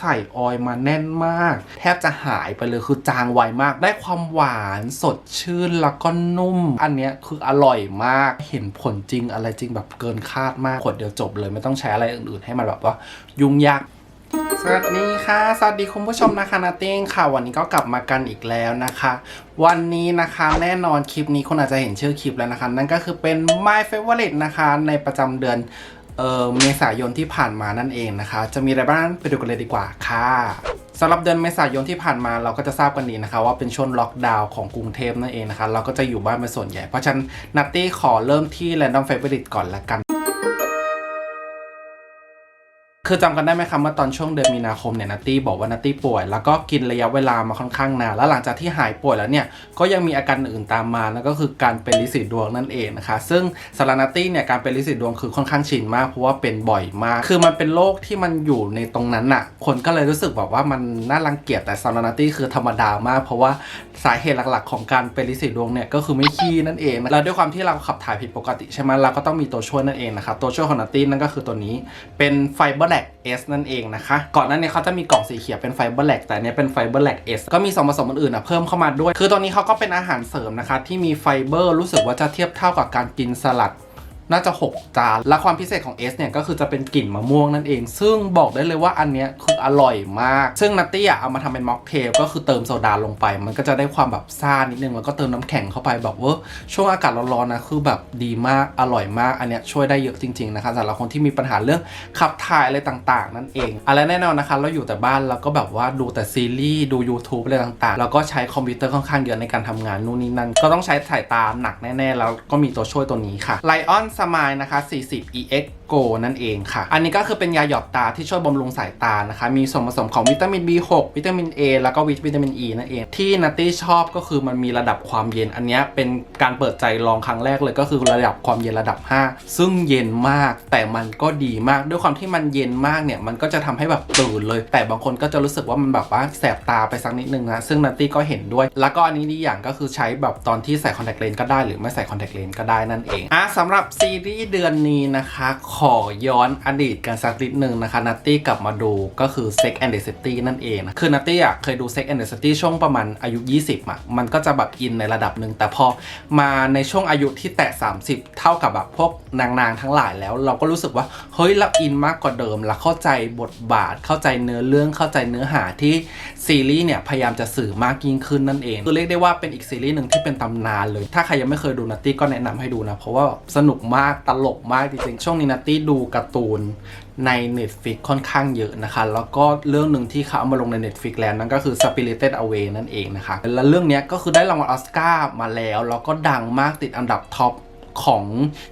ใส่ออยมาแน่นมาก แทบจะหายไปเลยคือจางไวมาก ได้ความหวานสดชื่นแล้วก็นุ่ม อันเนี้ยคืออร่อยมากเห็นผลจริงอะไรจริงแบบเกินคาดมากขวดเดียวจบเลยไม่ต้องใช้อะไรอื่นๆให้มันแบบว่ายุ่งยากสวัสดีค่ะ สวัสดีคุณผู้ชมนะคะนาเต้งค่ะ วันนี้ก็กลับมากันอีกแล้วนะคะ วันนี้นะคะแน่นอนคลิปนี้คุณอาจจะเห็นชื่อคลิปแล้วนะคะ นั่นก็คือเป็น My Favorite นะคะ ในประจำเดือน เออเมษายนที่ผ่านมานั่นเองนะคะ จะมีอะไรบ้างไปดูกันเลยดีกว่าค่ะสำหรับเดือนเมษายนที่ผ่านมาเราก็จะทราบกันดีนะคะ ว่าเป็นช่วงล็อกดาวน์ของกรุงเทพนั่นเองนะคะ เราก็จะอยู่บ้านเป็นส่วนใหญ่ เพราะฉะนั้นนัตตี้ขอเริ่มที่ Random Favorite ก่อนละกัน คือจำกันได้ไหมครับเมื่อตอนช่วงเดือนมีนาคมเนี่ยนัตตี้บอกว่านัตตี้ป่วย แล้วก็กินระยะเวลามาค่อนข้างนานแล้วหลังจากที่หายป่วยแล้วเนี่ยก็ยังมีอาการอื่นตามมานั่นก็คือการเป็นลิสีดวงนั่นเองนะคะ ซึ่งสำหรับนัตตี้เนี่ยการเป็นลิสีดวงคือค่อนข้างชินมากเพราะว่าเป็นบ่อยมาก คือมันเป็นโรคที่มันอยู่ในตรงนั้นน่ะ คนก็เลยรู้สึกแบบว่ามันน่ารังเกียจแต่สำหรับนัตตี้คือธรรมดามาก เพราะว่าสาเหตุหลักๆ ของการเป็นลิสีดวงเนี่ยก็คือไม่ขี้นั่นเองแล้วด้วยความที่เราขับถ่ายผิดปกติใช่ไหมเราก็ต้องมีตัวช่วยนั่นเองนะครับตัวช่วยของนัตตี้นั่นก็คือตัวนี้เป็นไฟเบอร์แลก S นั่นเองนะคะ ก่อนหน้านี้เขาจะมีกล่องสีเขียวเป็นไฟเบอร์แลกแต่เนี้ยเป็นไฟเบอร์แลก S ก็มีส่วนผสมอื่นๆอะเพิ่มเข้ามาด้วย คือตัวนี้เขาก็เป็นอาหารเสริมนะคะที่มีไฟเบอร์รู้สึกว่าจะเทียบเท่ากับการกินสลัด น่าจะ 6 จาน และความพิเศษของ S เนี่ยก็คือจะเป็นกลิ่นมะม่วงนั่นเอง ซึ่งบอกได้เลยว่าอันเนี้ยคืออร่อยมาก ซึ่งนัตตี้อะเอามาทำเป็นม็อกเทลก็คือเติมโซดาลงไป มันก็จะได้ความแบบซ่านิดนึง แล้วก็เติมน้ำแข็งเข้าไปแบบว่าช่วงอากาศร้อนๆนะคือแบบดีมากอร่อยมาก อันเนี้ยช่วยได้เยอะจริงๆนะคะสำหรับคนที่มีปัญหาเรื่องขับถ่ายอะไรต่างๆ นั่นเองอะไรแน่นอนนะคะ เราอยู่แต่บ้านแล้วก็แบบว่าดูแต่ซีรีส์ดู YouTube อะไรต่างๆ แล้วก็ใช้คอมพิวเตอร์ค่อนข้างเยอะในการทำงานนู่นนี่นั่นก็ต้องใช้สายตาหนักแน่ๆแล้วก็มีตัวช่วยตัวนี้ค่ะ Lion Smile นะคะ 40 EX Go นั่นเองค่ะ อันนี้ก็คือเป็นยาหยอดตาที่ช่วยบำรุงสายตานะคะ มีส่วนผสมของวิตามิน B6 วิตามิน A แล้วก็วิตามิน E นั่นเอง ที่นัตตี้ชอบก็คือมันมีระดับความเย็น อันนี้เป็นการเปิดใจลองครั้งแรกเลยก็คือระดับความเย็นระดับ 5 ซึ่งเย็นมาก แต่มันก็ดีมาก ด้วยความที่มันเย็นมากเนี่ย มันก็จะทำให้แบบตื่นเลย แต่บางคนก็จะรู้สึกว่ามันแบบว่าแสบตาไปสักนิดนึงนะ ซึ่งนัตตี้ก็เห็นด้วย แล้วก็อันนี้ดีอย่างก็คือใช้แบบตอนที่ใส่คอนแทคเลนส์ก็ได้ หรือไม่ใส่คอนแทคเลนส์ก็ได้นั่นเองอะสำหรับซีรีส์เดือนนี้นะคะ ขอย้อนอดีตกันสักนิดนึงนะคะนัตตี้กลับมาดูก็คือ Sex and the City นั่นเองนะคือนัตตี้อะเคยดู Sex and the City ช่วงประมาณอายุ 20อะมันก็จะแบบอินในระดับหนึ่งแต่พอมาในช่วงอายุที่แตะ 30 เท่ากับแบบพวกนางๆทั้งหลายแล้ว เราก็รู้สึกว่าเฮ้ยเราอินมากกว่าเดิมเราเข้าใจบทบาทเข้าใจเนื้อเรื่องเข้าใจเนื้อหาที่ซีรีส์เนี่ยพยายามจะสื่อมากยิ่งขึ้นนั่นเองคือเรียกได้ว่าเป็นอีกซีรีส์หนึ่งที่เป็นตำนานเลย ถ้าใครยังไม่เคยดูนัตตี้ก็แนะนำให้ดูนะเพราะว่าสนุกมากตลกมากจริงๆ ช่วงนี้นัตตี้ดูการ์ตูนใน Netflix ค่อนข้างเยอะนะคะ แล้วก็เรื่องหนึ่งที่เขาเอามาลงใน Netflix แล้วนั่นก็คือ Spirited Away นั่นเองนะคะ และเรื่องนี้ก็คือได้รางวัลออสการ์มาแล้ว แล้วก็ดังมากติดอันดับท็อป ของ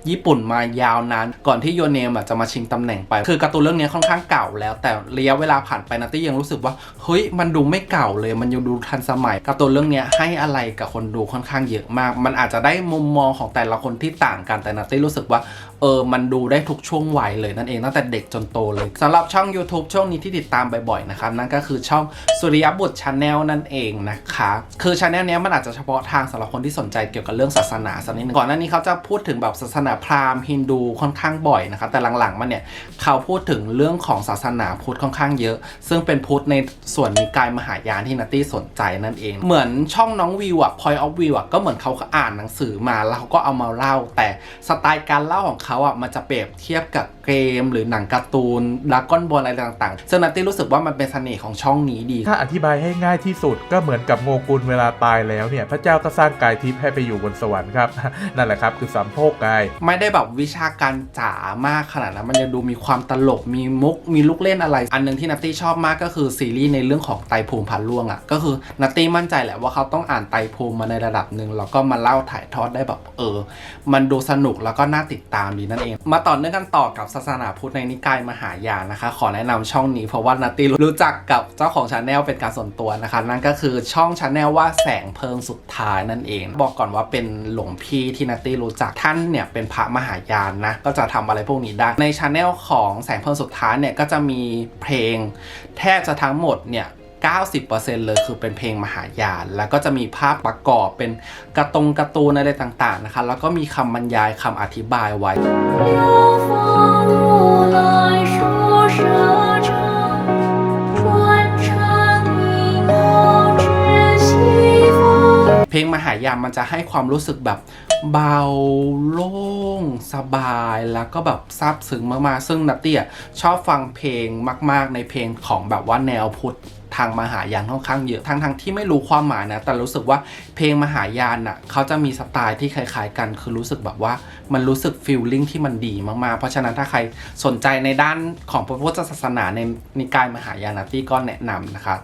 ญี่ปุ่นมายาวนาน ก่อนที่โยเนมอ่จะมาชิงตำแหน่งไป คือการ์ตูนเรื่องนี้ค่อนข้างเก่าแล้ว แต่ระยะเวลาผ่านไปนัตตี้ยังรู้สึกว่าเฮ้ยมันดูไม่เก่าเลย มันยังดูทันสมัยการ์ตูนเรื่องนี้ให้อะไรกับคนดูค่อนข้างเยอะมาก มันอาจจะได้มุมมองของแต่ละคนที่ต่างกันแต่นัตตี้รู้สึกว่า เออมันดูได้ทุกช่วงวัยเลยนั่นเองตั้งแต่เด็กจนโตเลยสำหรับช่อง YouTube ช่องนี้ที่ติดตามบ่อยๆนะครับนั่นก็คือช่องสุริยบุตรชาแนลนั่นเองนะคะคือชาแนลนี้มันอาจจะเฉพาะทางสำหรับคนที่สนใจเกี่ยวกับเรื่องศาสนาสักนิดนึงก่อนหน้านี้เขาจะพูดถึงแบบศาสนาพราหมณ์ฮินดูค่อนข้างบ่อยนะคะแต่หลังๆมาเนี่ยเขาพูดถึงเรื่องของศาสนาพุทธค่อนข้างเยอะ ซึ่งเป็นพุทธในส่วนนิกายมหายานที่นัตตี้สนใจนั่นเอง เหมือนช่องน้องวิวอะ Point of View อะก็เหมือนเขาอ่านหนังสือมาแล้วเขาก็เอามาเล่า แต่สไตล์การเล่าของเขาอะมันจะเปรียบเทียบกับ เกม หรือหนังการ์ตูนดราก้อนบอลอะไรต่างๆซึ่งนัตตี้รู้สึกว่ามันเป็นเสน่ห์ของช่องนี้ดี ถ้าอธิบายให้ง่ายที่สุดก็เหมือนกับโงกุลเวลาตายแล้วเนี่ย พระเจ้าก็สร้างกายทิพย์ให้ไปอยู่บนสวรรค์ครับ นั่นแหละครับคือสามโภคกาย ไม่ได้แบบวิชาการจ๋ามากขนาดนั้นมันยังดูมีความตลกมีมุกมีลูกเล่นอะไร อันหนึงที่นัตตี้ชอบมากก็คือซีรีส์ในเรื่องของไตรภูมิพันล่วงอะ่ะก็คือนัตตี้มั่นใจแหละว่าเขาต้องอ่านไตรภูมิมาในระดับหนึ่งแล้วก็มาเล่าถ่ายทอดได้แบบเออ มันดูสนุกแล้วก็น่าติดตามดีนั่นเอง มาต่อเนื่องกันต่อกับศาสนาพุทธในนิกายมหายานนะคะ ขอแนะนำช่องนี้เพราะว่านัตตี้รู้จักกับเจ้าของชาแนลเป็นการส่วนตัวนะคะ นั่นก็คือช่องชาแนลว่าแสงเพลิงสุดท้ายนั่นเอง บอกก่อนว่าเป็นหลวงพี่ที่นัตตี้รู้จักท่านเนี่ยเป็นพระมหายานนะก็จะทำอะไรพวกนี้ได้ในชาแนลของแสงเพลิงสุดท้ายเนี่ยก็จะมีเพลง แทบจะทั้งหมดเนี่ย90%เลยคือเป็นเพลงมหายาน แล้วก็จะมีภาพประกอบเป็นกระตงกร์ตูนอะไรต่างๆนะคะ แล้วก็มีคำบรรยายคำอธิบายไว้ พลงมหายานมันจะให้ความรู้สึกแบบเบาโล่งสบายแล้วก็แบบซาบซึ้งมากๆ ซึ่งนัตตี้ชอบฟังเพลงมาก ๆ ในเพลงของแบบว่าแนวพุทธทางมหายานค่อนข้างเยอะทั้งทั้งที่ไม่รู้ความหมายนะ แต่รู้สึกว่าเพลงมหายานอะเขาจะมีสไตล์ที่คล้ายๆ กันคือรู้สึกแบบว่ามันรู้สึกฟีลลิ่งที่มันดีมากๆ เพราะฉะนั้นถ้าใครสนใจในด้านของพระพุทธศาสนาในนิกายมหายานนัตตี้ก็แนะนำนะคะ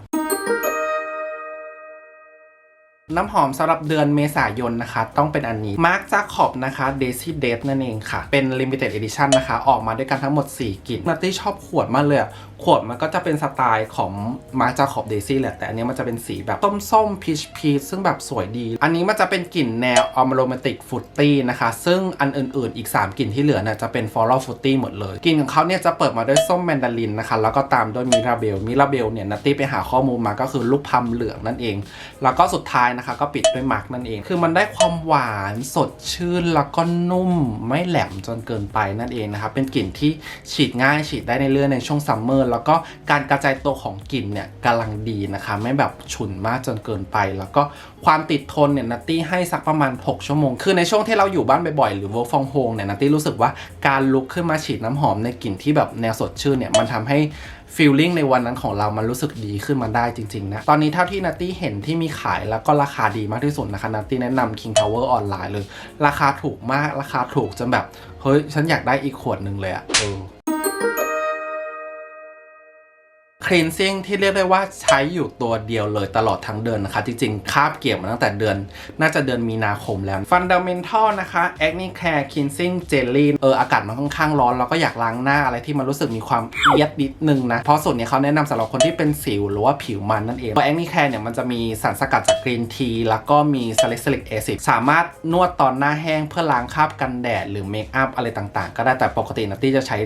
น้ำหอมสำหรับเดือนเมษายนนะคะ ต้องเป็นอันนี้มาร์ j จ c คอบนะคะ Daisy Date นั่นเองค่ะ เป็น Limited Edition นะคะ ออกมาด้วยกันทั้งหมด 4กลิ่นนัตตี้ชอบขวดมากเลยขวดมันก็จะเป็นสไตล์ของมาร์ j จ c คอบ Daisy แหละ แต่อันนี้มันจะเป็นสีแบบส้มๆพีชพีชซึ่งแบบสวยดี อันนี้มันจะเป็นกลิ่นแนว Aromatic Fruity นะคะ ซึ่งอันอื่นๆ อีก 3กลิ่นที่เหลือเนี่ยจะเป็น Floral Fruity หมดเลยกลิ่นของเขาเนี่ยจะเปิดมาด้วยส้มแมนดารินนะคะ แล้วก็ตามด้วยมิราเบลมิราเบลเนี่ยนัตตี้ไปหาข้อมูลมาก็คือลูกพัมเหลืองนั่นเอง แล้วก็สุดท้ายนะคะ ก็ปิดด้วยมาร์กนั่นเอง คือมันได้ความหวานสดชื่นแล้วก็นุ่มไม่แหลมจนเกินไปนั่นเองนะคะเป็นกลิ่นที่ฉีดง่ายฉีดได้ในเรื่อยในช่วงซัมเมอร์แล้วก็การกระจายตัวของกลิ่นเนี่ยกำลังดีนะคะ ไม่แบบฉุนมากจนเกินไป แล้วก็ความติดทนเนี่ยนัตตี้ให้สักประมาณ 6 ชั่วโมง คือในช่วงที่เราอยู่บ้านบ่อยๆหรือ work from home เนี่ยนัตตี้รู้สึกว่าการลุกขึ้นมาฉีดน้ำหอมในกลิ่นที่แบบแนวสดชื่นเนี่ยมันทำให้ฟีลลิ่งในวันนั้นของเรามันรู้สึกดีขึ้นมาได้จริงๆนะ ตอนนี้เท่าที่นัตตี้เห็นที่มีขายแล้วก็ราคาดีมากที่สุดนะคะนัตตี้แนะนำ King Power ออนไลน์เลย ราคาถูกมากราคาถูกจนแบบ เฮ้ย ฉันอยากได้อีกขวดหนึ่งเลยอะเออ คลีนซิ่งที่เรียกได้ว่าใช้อยู่ตัวเดียวเลยตลอดทั้งเดือนนะคะ จริงๆ คาบเกี่ยวมาตั้งแต่เดือน น่าจะเดือนมีนาคมแล้ว Fundamental นะคะ Acne Care Cleansing Jelly เอออากาศมันค่อนข้างร้อนเราก็อยากล้างหน้าอะไรที่มันรู้สึกมีความเอียดนิดนึงนะ เพราะส่วนนี้เขาแนะนำสำหรับคนที่เป็นสิวหรือว่าผิวมันนั่นเองเพราะ Acne Care เนี่ยมันจะมีสารสกัดจากกรีนทีแล้วก็มี salicylic acid สามารถนวดตอนหน้าแห้งเพื่อล้างคราบกันแดดหรือเมคอัพอะไรต่างๆ ก็ได้แต่ปกตินัตตี้จะใช้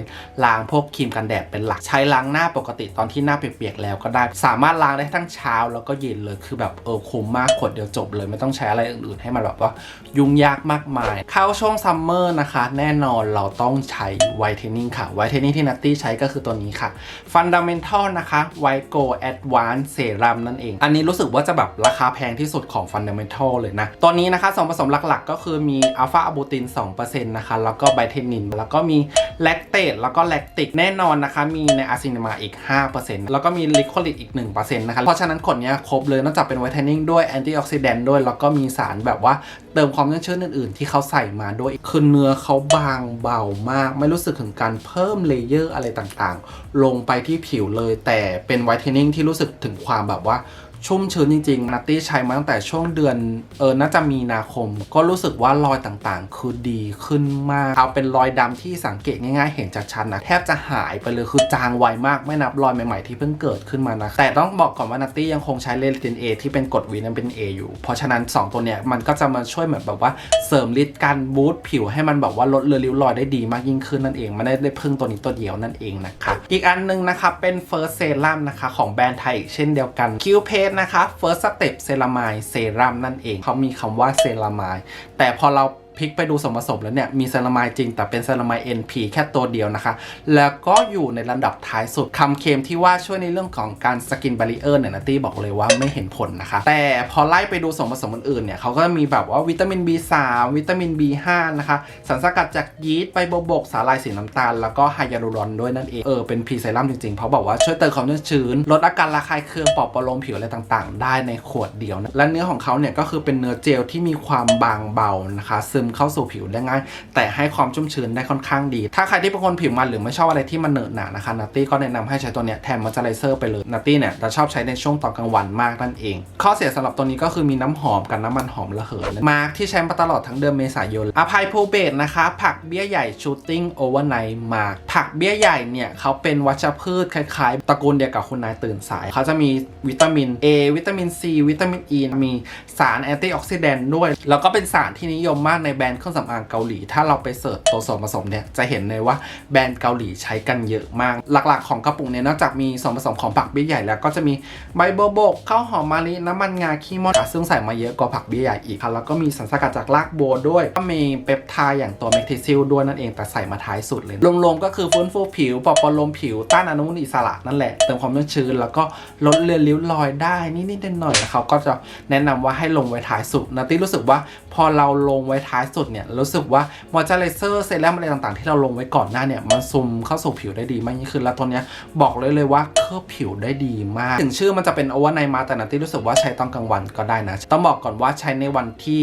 ล้างพวกครีมกันแดดเป็นหลักใช้ล้างหน้าปกติตอนที่หน้าเปียกๆแล้วก็ได้ สามารถล้างได้ทั้งเช้าแล้วก็เย็นเลยคือแบบเออคุ้มมากขวดเดียวจบเลย ไม่ต้องใช้อะไรอื่นๆให้มันแบบว่ายุ่งยากมากมาย เข้าช่วงซัมเมอร์นะคะ แน่นอนเราต้องใช้ไวท์เทนนิ่งค่ะไวท์เทนนิ่งที่นัตตี้ใช้ก็คือตัวนี้ค่ะ Fundamental นะคะ White Go Advanced Serum นั่นเอง อันนี้รู้สึกว่าจะแบบราคาแพงที่สุดของ Fundamental เลยนะตัวนี้นะคะส่วนผสมหลักๆ ก็คือมีอัลฟาอะบูติน2%นะคะแล้วก็ไบเทนิน แล้วก็มีแลคเตตแล้วก็แลคติกแน่นอนนะคะ มีในอาซินมาอีก 5%แล้วก็มีลิโคลิกอีก 1%นะคะเพราะฉะนั้นขวดเนี้ยครบเลยนอกจากเป็นไวท์เทนนิ่งด้วยแอนตี้ออกซิแดนต์ด้วย แล้วก็มีสารแบบว่าเติมความชุ่มชื้นอื่น ๆ ที่เขาใส่มาด้วยคือเนื้อเขาบางเบามาก ไม่รู้สึกถึงการเพิ่มเลเยอร์อะไรต่างๆ ลงไปที่ผิวเลย แต่เป็นไวท์เทนนิ่งที่รู้สึกถึงความแบบว่า ชุ่มชื้นจริงๆนัตตี้ใช้มาตั้งแต่ช่วงเดือนเออน่าจะมีนาคม ก็รู้สึกว่ารอยต่างๆ คือดีขึ้นมาก เอาเป็นรอยดำที่สังเกตง่ายๆ เห็นจากชันนะแทบจะหายไปเลยคือจางไวมากไม่นับรอยใหม่ๆที่เพิ่งเกิดขึ้นมานะ แต่ต้องบอกก่อนว่านัตตี้ยังคงใช้เลตินเอที่เป็นกรดวิตามินเออยู่ เพราะฉะนั้น 2 ตัวเนี้ยมันก็จะมาช่วยเหมือนแบบว่าเสริมฤทธิ์การบูตผิวให้มันแบบว่าลดเลือนริ้วรอยได้ดีมากยิ่งขึ้นนั่นเองมันไม่ได้พึ่งตัวนี้ตัวเดียวนั่นเองนะคะอีกอันนึงนะคะเป็น First Serum นะคะของแบรนด์ไทยเช่นเดียวกัน Q p a สนะคะ First Step Ceramide Serum นั่นเองเขามีคำว่า c e r a m i d e แต่พอเรา พลิกไปดูส่วนผสมแล้วเนี่ยมีเซรามายจริง แต่เป็นเซรามาย NP แค่ตัวเดียวนะคะ แล้วก็อยู่ในระดับท้ายสุดคำเคมที่ว่าช่วยในเรื่องของการสกินบารีเออร์เนี่ยนะตี้บอกเลยว่าไม่เห็นผลนะคะ แต่พอไล่ไปดูส่วนผสมอื่นๆเนี่ยเขาก็มีแบบว่าวิตามิน B3 วิตามิน B5 นะคะสารสกัดจากยีสต์ใบโบบกสาลายสีน้ำตาล แล้วก็ไฮยาลูรอนด้วยนั่นเองเออเป็นพรีเซรั่มจริงๆเพราะบอกว่าช่วยเติมความชุ่มชื้นลดอาการระคายเคืองปอบประโลมผิวอะไรต่างๆ ได้ในขวดเดียวนะและเนื้อของเขาเนี่ยก็คือเป็นเนื้อเจลที่มีความบางเบานะคะซึมเข้าสู่ผิวได้ง่าย แต่ให้ความชุ่มชื้นได้ค่อนข้างดี ถ้าใครที่เป็นคนผิวมันหรือไม่ชอบอะไรที่มันเหนอะหนานะคะนัตตี้ก็แนะนำให้ใช้ตัวเนี้ยแทนมอยเจอไรเซอร์ไปเลยนัตตี้เนี่ยจะชอบใช้ในช่วงตอนกลางวันมากนั่นเอง ข้อเสียสำหรับตัวนี้ก็คือมีน้ำหอมกับน้ำมันหอมระเหยนมาร์คที่ใช้มาตลอดทั้งเดือนเมษายนอภัยภูเบศนะคะ ผักเบี้ยใหญ่ชูตติ้งโอเวอร์ไนท์มาร์คผักเบี้ยใหญ่เนี่ยเขาเป็นวัชพืชคล้ายๆตระกูลเดียวกับคุณนายตื่นสาย เขาจะมีวิตามิน A วิตามิน C วิตามิน E มีสารแอนตี้ออกซิแดนต์ด้วย แล้วก็เป็นสารที่นิยมมากในแบรนด์เครื่องสำอางเกาหลี ถ้าเราไปเสิร์ชตัวส่วนผสมเนี่ยจะเห็นเลยว่าแบรนด์เกาหลีใช้กันเยอะมาก หลักๆของกระปุกเนี่ยนอกจากมีส่วนผสมของผักเบี้ยใหญ่แล้วก็จะมีใบโบบกข้าวหอมมะลิน้ำมันงาขี้มอดซึ่งใส่มาเยอะกว่าผักเบี้ยใหญ่อีกค่ะแล้วก็มีสารสกัดจากรากบัวด้วยก็มีเปปไทด์อย่างตัวเมกทิซิลด้วยนั่นเองแต่ใส่มาท้ายสุดเลยรวมๆก็คือฟื้นฟูผิวปลอบประโลมผิวต้านอนุมูลอิสระนั่นแหละเติมความชุ่มชื้นแล้วก็ลดเลือนริ้วรอยได้นิดๆหน่อยๆเขาก็จะแนะนำว่าให้ลงไว้ท้ายสุดนาตี้รู้สึกว่า อเราลงไว้ท้ายสุดเนี่ยรู้สึกว่ามอยเจอร์ไรเซอร์เซรั่มอะไรต่างๆ ที่เราลงไว้ก่อนหน้าเนี่ยมันซึมเข้าสู่ผิวได้ดีมากยิ่งขึ้นแล้วตัวเนี้ยบอกเลยเลยว่าเคลือบผิวได้ดีมาก ถึงชื่อมันจะเป็นโอเวอร์ไนมาแต่นาตี้รู้สึกว่าใช้ตอนกลางวันก็ได้นะ ต้องบอกก่อนว่าใช้ในวันที่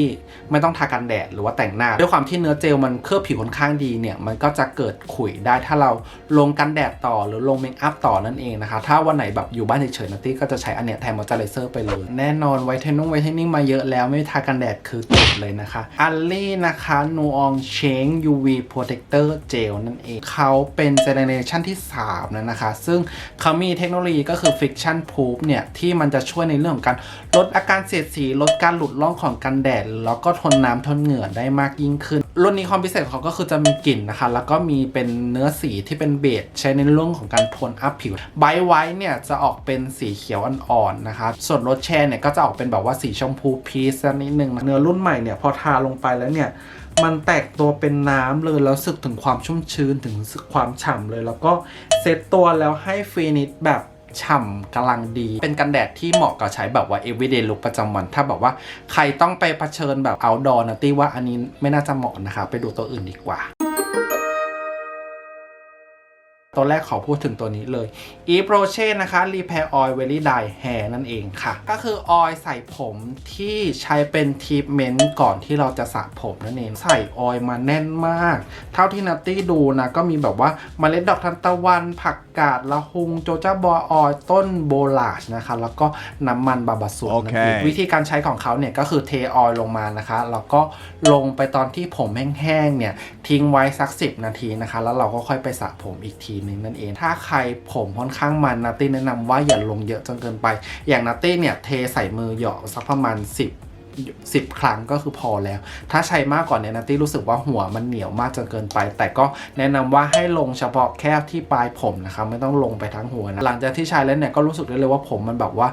ไม่ต้องทากันแดดหรือว่าแต่งหน้า ด้วยความที่เนื้อเจลมันเคลือบผิวค่อนข้างดีเนี่ยมันก็จะเกิดขุยได้ถ้าเราลงกันแดดต่อหรือลงเมคอัพต่อนั่นเองนะคะถ้าวันไหนแบบอยู่บ้านเฉยๆนาตี้ก็จะใช้อันเนี้ยแทนมอยเจอร์ไรเซอร์ไปเลยแน่นอนไวท์เทนนุ่งไวท์เทนนิ่งมาเยอะแล้วไม่ทากันแดดคือจบเลยนะคะอัลลี่นะคะนูอองเชง UV Protector Gel นั่นเอง เขาเป็นเจเนเรชันที่ 3 แล้วนะคะ ซึ่งเขามีเทคโนโลยีก็คือ Friction Proof เนี่ย ที่มันจะช่วยในเรื่องของการลดอาการเสียดสี ลดการหลุดร่องของกันแดด แล้วก็ทนน้ำทนเหงื่อได้มากยิ่งขึ้น รุ่นนี้ความพิเศษของเขาก็คือจะมีกลิ่นนะคะ แล้วก็มีเป็นเนื้อสีที่เป็นเบสใช้ในเรื่องของการโทนอัพผิวไบไว้เนี่ยจะออกเป็นสีเขียวอ่อนๆนะคะ ส่วนรสแชร์เนี่ยก็จะออกเป็นแบบว่าสีชมพูพีชนิดนึงเนื้อรุ่นใหม่เนี่ยพอทาลงไปแล้วเนี่ย มันแตกตัวเป็นน้ำเลยแล้วสึกถึงความชุ่มชื้นถึงความฉ่ำเลย แล้วก็เซตตัวแล้วให้ฟินิชแบบฉ่ำกำลังดี เป็นกันแดดที่เหมาะกับใช้แบบว่า everyday look ประจำวัน ถ้าแบบว่าใครต้องไปเผชิญแบบ outdoor นะตี้ว่าอันนี้ไม่น่าจะเหมาะนะคะ ไปดูตัวอื่นดีกว่า ตัวแรกขอพูดถึงตัวนี้เลย e p r o c h e นะคะ Repair Oil Very Dye Hair นั่นเองค่ะ ก็คือออยล์ใส่ผมที่ใช้เป็นทีทเมนต์ก่อนที่เราจะสระผมนั่นเอง ใส่ออยล์มาแน่นมาก เท่าที่นัตตี้ดูนะ ก็มีแบบว่าเมล็ดดอกทานตะวัน ผักกาดละหุง โจจาบอออยล์ต้นโบลาชนะคะ แล้วก็น้ำมันบาบาสูนั่นเองโอเควิธีการใช้ของเขาเนี่ยก็คือเทออยล์ลงมานะคะ แล้วก็ลงไปตอนที่ผมแห้งๆเนี่ยทิ้งไว้สัก 10 นาทีนะคะ แล้วเราก็ค่อยไปสระผมอีกทีนึงนั่นเอง ถ้าใครผมค่อนข้างมันนัตตี้แนะนำว่าอย่าลงเยอะจนเกินไป อย่างนัตตี้เนี่ยเทใส่มือเหยาะสักประมาณ 10 10 ครั้งก็คือพอแล้ว ถ้าใช้มากกว่านี้นัตตี้รู้สึกว่าหัวมันเหนียวมากจนเกินไป แต่ก็แนะนำว่าให้ลงเฉพาะแค่ที่ปลายผมนะคะไม่ต้องลงไปทั้งหัวนะหลังจากที่ใช้แล้วเนี่ยก็รู้สึกได้เลยว่าผมมันแบบว่า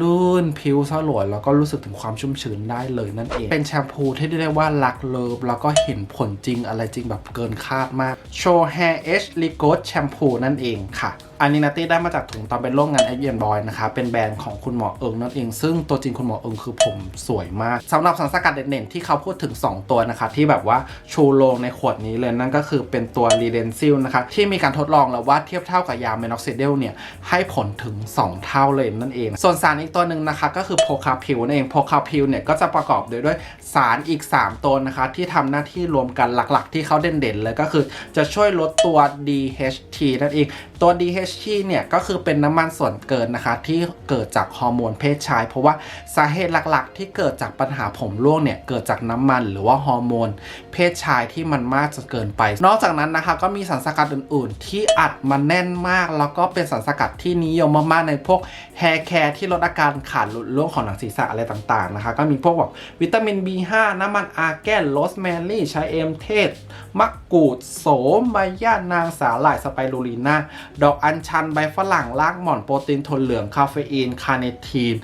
ลื่นผิวสลวยแล้วก็รู้สึกถึงความชุ่มชื้นได้เลยนั่นเอง เป็นแชมพูที่เรียกว่ารักเลิฟแล้วก็เห็นผลจริงอะไรจริงแบบเกินคาดมากโชว์แฮร์เอชลิโกแชมพูนั่นเองค่ะอันนี้นัตตี้ได้มาจากถุงตอนเป็นร่วมงานเอเอ็นบอยนะคะ เป็นแบรนด์ของคุณหมอเอิงนั่นเอง ซึ่งตัวจริงคุณหมอเอิงคือผมสวยมากสำหรับสารสกัดเด่นๆ ที่เขาพูดถึง 2 ตัวนะคะ ที่แบบว่าชูโรงในขวดนี้เลยนั่นก็คือเป็นตัวรีเดนซิลนะคะ ที่มีการทดลองแล้วว่าเทียบเท่ากับยาเมนอกซิเดลเนี่ย ให้ผลถึง 2 เท่าเลยนั่นเอง ส่วนสารอีกตัวหนึ่งนะคะก็คือโพคาพิวนั่นเองโพคาพิวเนี่ยก็จะประกอบด้วยด้วยสารอีก 3 ตัวนะคะ ที่ทำหน้าที่รวมกันหลักๆ ที่เขาเด่นๆเลยก็คือจะช่วยลดตัว DHT นั่นเอง ตัว DHT เนี่ยก็คือเป็นน้ำมันส่วนเกินนะคะที่เกิดจากฮอร์โมนเพศชาย เพราะว่าสาเหตุหลักๆ ที่เกิดจากปัญหาผมร่วงเนี่ยเกิดจากน้ำมันหรือว่าฮอร์โมนเพศชายที่มันมากจนเกินไป นอกจากนั้นนะคะก็มีสารสกัดอื่น ๆ ที่อัดมาแน่นมาก แล้วก็เป็นสารสกัดที่นิยมมากๆในพวกแฮร์แคร์ที่ลดอาการขาดหลุดร่วงของหนังศีรษะอะไรต่างๆนะคะก็มีพวกแบบวิตามิน B5 น้ำมันอาร์แกนโรสแมรี่ชาเอมเทศมะกรูดโสมใบย่านางสาหร่ายสไปรูลีนาดอกอัญชันใบฝรั่งรากหม่อนโปรตีนทนเหลืองคาเฟอีนคาเนทีน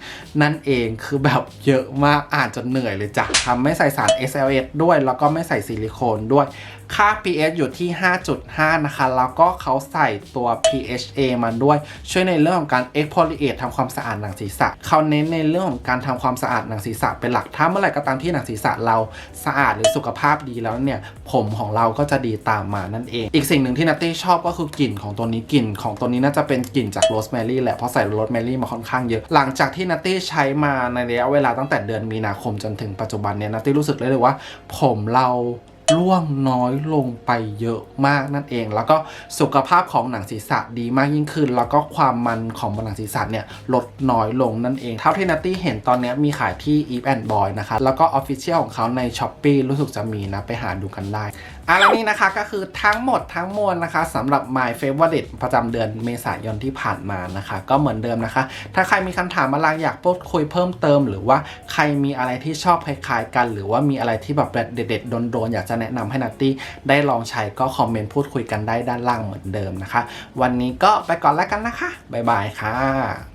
นั่นเองคือแบบเยอะมากอ่านจนเหนื่อยเลยจ้ะทำไม่ใส่สาร SLS ด้วย แล้วก็ไม่ใส่ซิลิโคนด้วยค่า pH อยู่ที่ 5.5 นะคะ แล้วก็เขาใส่ตัว PHA มาด้วย ช่วยในเรื่องของการ exfoliate ทำความสะอาดหนังศีรษะ เขาเน้นในเรื่องของการทำความสะอาดหนังศีรษะเป็นหลัก ถ้าเมื่อไหร่ก็ตามที่หนังศีรษะเราสะอาดหรือสุขภาพดีแล้วเนี่ย ผมของเราก็จะดีตามมานั่นเอง อีกสิ่งหนึ่งที่นัตตี้ชอบก็คือกลิ่นของตัวนี้ กลิ่นของตัวนี้น่าจะเป็นกลิ่นจากโรสแมรี่แหละ เพราะใส่โรสแมรี่มาค่อนข้างเยอะ หลังจากที่นัตตี้ใช้มาในระยะเวลาตั้งแต่เดือนมีนาคมจนถึงปัจจุบันเนี่ย นัตตี้รู้สึกเลยเลยว่า ผมเรา ร่วงน้อยลงไปเยอะมากนั่นเอง แล้วก็สุขภาพของหนังศีรษะดีมากยิ่งขึ้น แล้วก็ความมันของบนหนังศีรษะเนี่ยลดน้อยลงนั่นเองเท่าที่นัตตี้เห็นตอนนี้มีขายที่ Eve and Boy นะคะแล้วก็ Official ของเขาใน s h อ p e e รู้สึกจะมีนะ ไปหาดูกันได้อะแล้วนี่นะคะก็คือทั้งหมดทั้งมวลนะคะสำหรับ My Favorite ประจำเดือนเมษายนที่ผ่านมานะคะ ก็เหมือนเดิมนะคะ ถ้าใครมีคำถามอะไรอยากพูดคุยเพิ่มเติม หรือว่าใครมีอะไรที่ชอบคล้ายๆกัน หรือว่ามีอะไรที่แบบเด็ดๆโดนๆอยากจะแนะนำให้นัตตี้ได้ลองใช้ก็คอมเมนต์พูดคุยกันได้ด้านล่างเหมือนเดิมนะคะ วันนี้ก็ไปก่อนแล้วกันนะคะบ๊ายบายค่ะ